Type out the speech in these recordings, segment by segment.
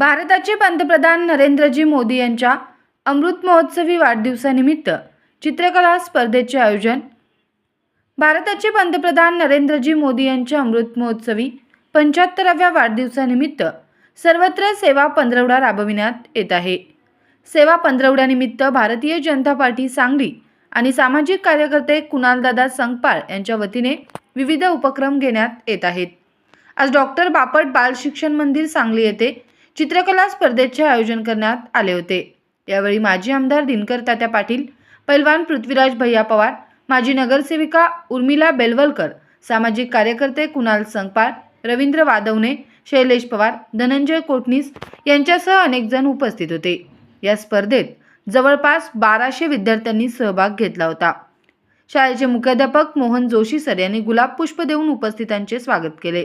भारताचे पंतप्रधान नरेंद्रजी मोदी यांच्या अमृत महोत्सवी वाढदिवसानिमित्त चित्रकला स्पर्धेचे आयोजन. भारताचे पंतप्रधान नरेंद्रजी मोदी यांच्या अमृत महोत्सवी पंच्याहत्तराव्या वाढदिवसानिमित्त सर्वत्र सेवा पंधरवडा राबविण्यात येत आहे. सेवा पंधरवड्यानिमित्त भारतीय जनता पार्टी सांगली आणि सामाजिक कार्यकर्ते कुणालदादा संगपाळ यांच्या वतीने विविध उपक्रम घेण्यात येत आहेत. आज डॉक्टर बापट बाल शिक्षण मंदिर सांगली येथे चित्रकला स्पर्धेचे आयोजन करण्यात आले होते. यावेळी माजी आमदार दिनकर तात्या पाटील पैलवान पृथ्वीराज भैया पवार माजी नगरसेविका उर्मिला बेलवलकर सामाजिक कार्यकर्ते कुणाल संगपाळ रवींद्र वादवणे शैलेश पवार धनंजय कोटणीस यांच्यासह अनेक जण उपस्थित होते. या स्पर्धेत जवळपास बाराशे विद्यार्थ्यांनी सहभाग घेतला होता. शाळेचे मुख्याध्यापक मोहन जोशी सर यांनी गुलाब पुष्प देऊन उपस्थितांचे स्वागत केले.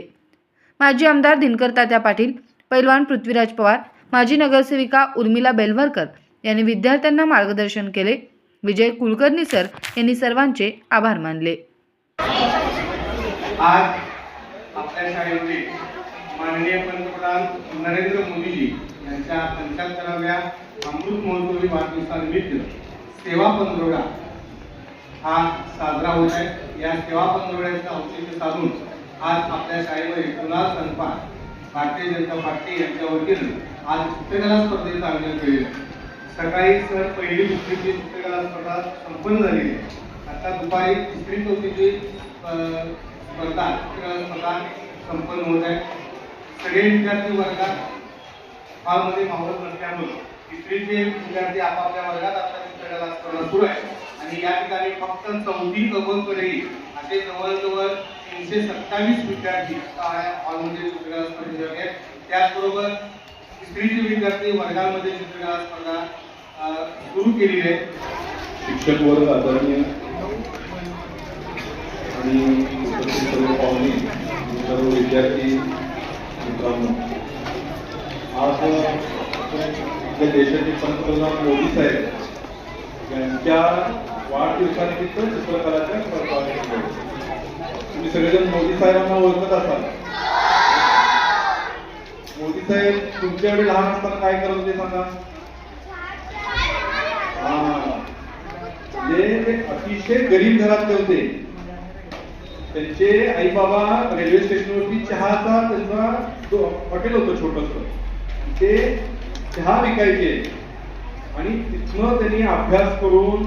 माजी आमदार दिनकर तात्या पाटील पैलवान पृथ्वीराज पवार माजी नगरसेविका उर्मिला बेलवरकर यांनी विद्यार्थ्यांना मार्गदर्शन केले. विजय कुलकर्णी सर यांनी सर्वांचे आभार मानले. आज आपल्या शाळेचे माननीय पंतप्रधान नरेंद्र मोदीजी यांच्या पंच्याहत्तराव्या अमृत महोत्सवी वाढदिवसानिमित्त सेवा पंधरवडा हा साजरा होत आहे. या सेवा पंधरवड्याचं औचित्य साधून आज आपल्या शाळेमध्ये पुन्हा संपा भारतीय जनता पार्टी यांच्या वतीनं आज चित्रकला स्पर्धेचं आयोजन केलेलं आहे. सकाळी सर पहिली दुसरीची चित्रकला स्पर्धा संपन्न झालेली आहे. आता दुपारी तिसरी चौथीची स्पर्धा चित्रकला स्पर्धा संपन्न होत आहे. सगळे विद्यार्थी वर्गात हॉलमध्ये माहोल नसल्यामुळे तिसरीचे विद्यार्थी आपापल्या वर्गात आता चित्रकला स्पर्धा सुरू आहे. आणि या ठिकाणी फक्त चौथी कबलकडे असे जवळजवळ तीनशे सत्तावीस विद्यार्थी आता या हॉलमध्ये चित्रकला स्पर्धेसाठी आहेत त्याचबरोबर स्त्रीचे विद्यार्थी वर्गामध्ये चित्रकला स्पर्धा सुरू केली आहे. शिक्षक वर्ग आदरणीय आणि सर्व पाहुणे सर्व विद्यार्थी मित्रांनो. आज आपल्या देशाचे पंतप्रधान मोदी साहेब यांच्या वाढदिवसानिमित्त चित्रकलाच्या स्पर्धा तुम्ही सगळेजण मोदी साहेबांना ओळखत असाल. मोदी साहेब तुमच्या वेळी लहान असताना काय करत होते सांगा? जे ते अतिशय गरीब घरातले होते. त्यांचे आई बाबा रेल्वे स्टेशनवरती चहाचा त्यांचा हॉटेल होतं छोटस ते चहा विकायचे. आणि तिथनं त्यांनी अभ्यास करून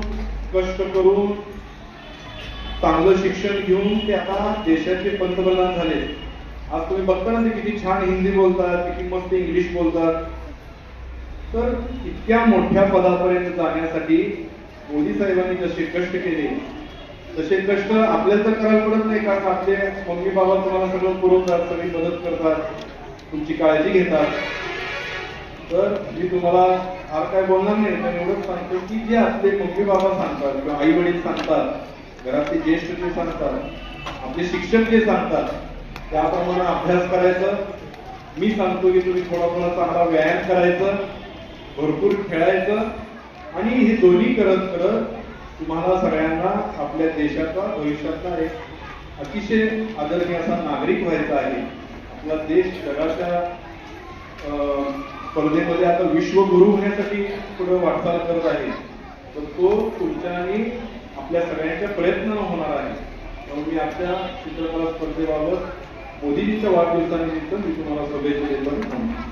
कष्ट करून चांगलं शिक्षण घेऊन ते आता देशाचे पंतप्रधान झाले. आज तुम्ही बघता ना ते किती छान हिंदी बोलतात किती मस्त इंग्लिश बोलतात. तर इतक्या मोठ्या पदापर्यंत जाण्यासाठी मोदी साहेबांनी जसे कष्ट केले तसे कष्ट आपल्याला तर करायला पडत नाही कारण आपले मम्मी बाबा तुम्हाला सगळं पुरवतात सगळी मदत करतात तुमची काळजी घेतात. तर मी तुम्हाला फार काय बोलणार नाही पण एवढंच सांगतो की जे आपले मम्मी बाबा सांगतात किंवा आई वडील सांगतात घरातले ज्येष्ठ जे सांगतात आपले शिक्षक जे सांगतात त्याप्रमाणे अभ्यास करायचा. मी सांगतो की तुम्ही थोडा थोडा चांगला व्यायाम करायचा भरपूर खेळायचं आणि हे दोन्ही करत करत तुम्हाला सगळ्यांना आपल्या देशाचा भविष्यातला एक अतिशय आदरणीय असा नागरिक व्हायचा आहे. आपला देश जगाच्या अं, स्पर्धेमध्ये आता विश्वगुरु होण्यासाठी पुढे वाटचाल करत आहे. तर तो तुमच्या आणि आपल्या सगळ्यांच्या प्रयत्न होणार आहे त्यामुळे मी आपल्या चित्रकला स्पर्धेबाबत मोदीजींच्या वाढदिवसानिमित्त मी तुम्हाला शुभेच्छा देतो धन्यवाद.